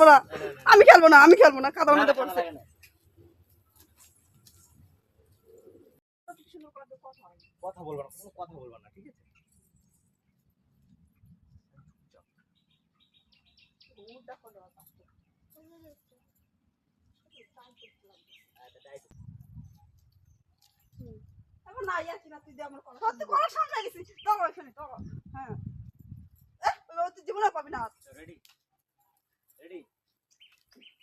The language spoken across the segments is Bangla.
খেলব না। আমি খেলব না আমি খেলব না কাদার মধ্যে পড়ছে। কথা বলব না কোনো কথা বলব না ঠিক আছে? না তুই দিয়ে আমার সত্যি কলা সামনে গেছিস তখন হ্যাঁ জীবনে পাবি না। Ready ready?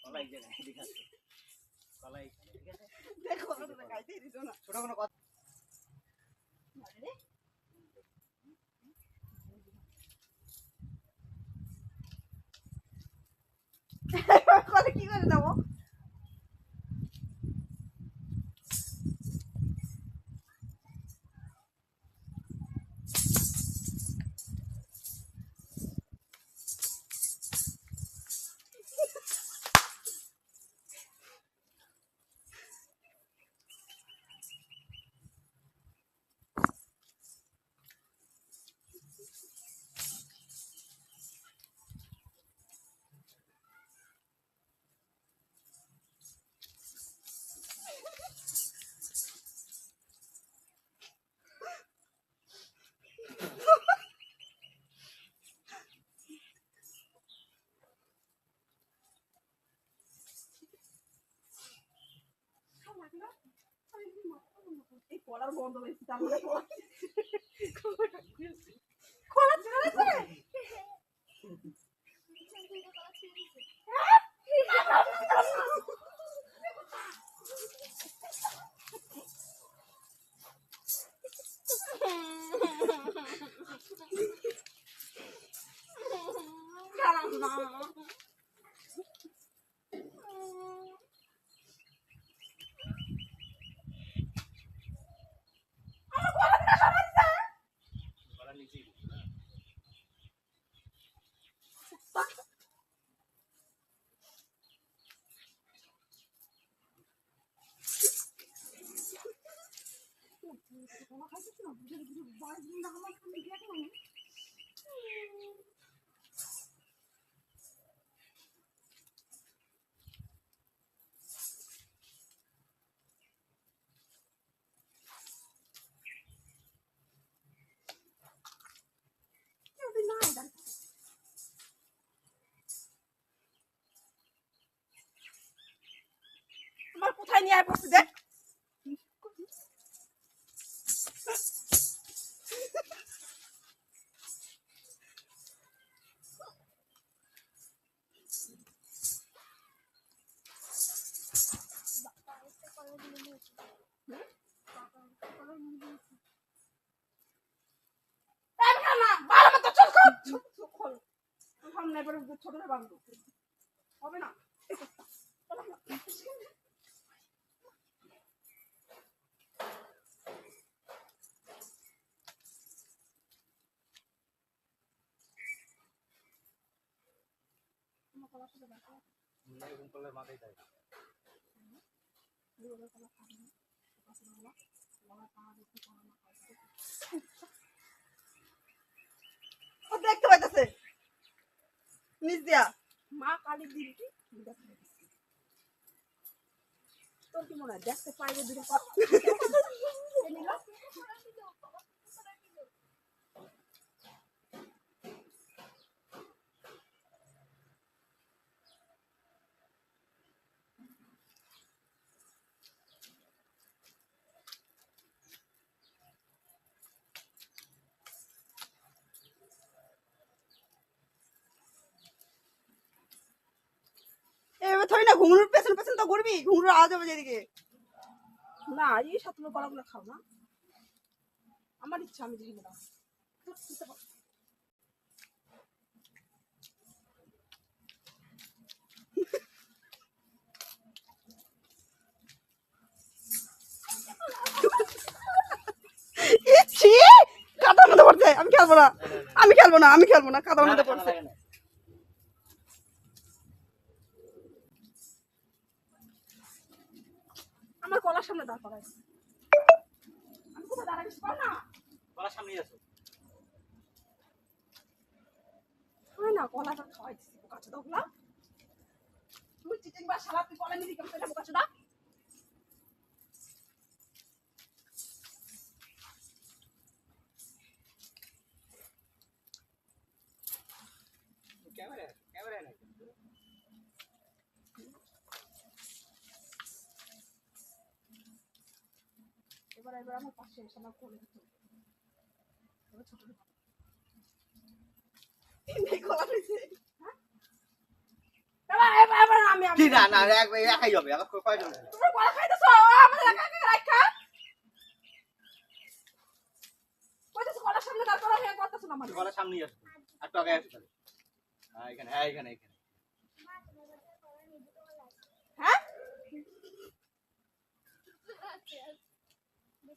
কলাই জায়গায় ঠিক আছে কলাই ঠিক আছে দেখো ছোট কোনো কথা এই কলার বন্ধ হয়েছে তার মধ্যে কলা ছেড়ে দিয়েছে খারাপ না কলার নিচেই দিচ্ছি না আমার কোথায় নিয়ে আয় পড়ছে দেখ সামনে এবারে ছোটটা বাঁধবো। হবে না না। মাথায় থাকে ও দিয়া। মা কালীর দিন কি? তোর কি মনে হয় দেখতে পাইবে দুটো থই না ঘুঙরুর পেছন পেছন তো ঘুরবি ঘুঙরুর আওয়াজ হবে যেদিকে না এই সাতগুলো কলাগুলো খাও না আমার ইচ্ছা আমি আমি খেলব না আমি খেলব না আমি খেলব না কাদার মধ্যে পড়ছে লাগে না আমার কলার সামনে দাঁড় করাই। আমি কোথায় দাঁড়াইছি কর না। কলার সামনে আসো হয় না কলাটা খাওয়াইছি কাছে দাও গুলা কলা শালা তুই কলা নিবি কেমন বোকা চোদা ক্যামেরা ক্যামেরা এবার আমার পাশে এসে আমার কোলে দিতে ছোট। হ্যাঁ? না না এক একাই হবে তোমরা কলা খাইতেছো? আমাদের একা একা রাখা কইতেছো সামনে দাঁড় করা হয়ে করতেছো না মানে? গলার সামনেই আসবে আর তো আগে আসবে তাহলে। হ্যাঁ এখানে হ্যাঁ এখানে এখানে। হ্যাঁ?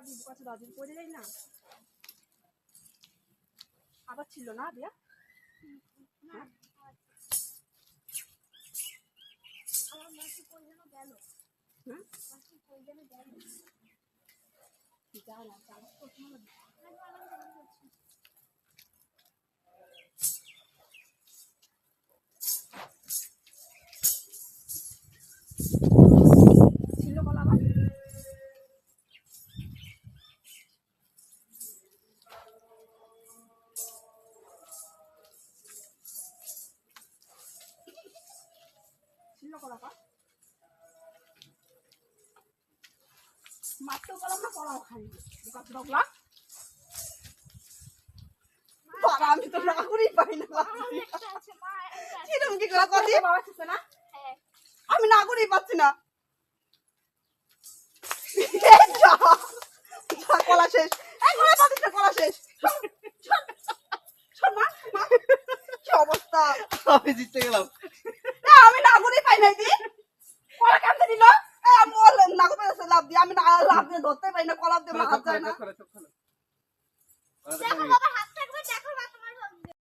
পারবি কাছে দিন পরে যাই না। আবার ছিল না দিয়া? হুম? মাত্র না আমি তো না করেই পাই না কিরম কি করে না আমি না করেই পাচ্ছি না কলা শেষ কলা না, কলা শেষ কি অবস্থা আমি জিততে গেলাম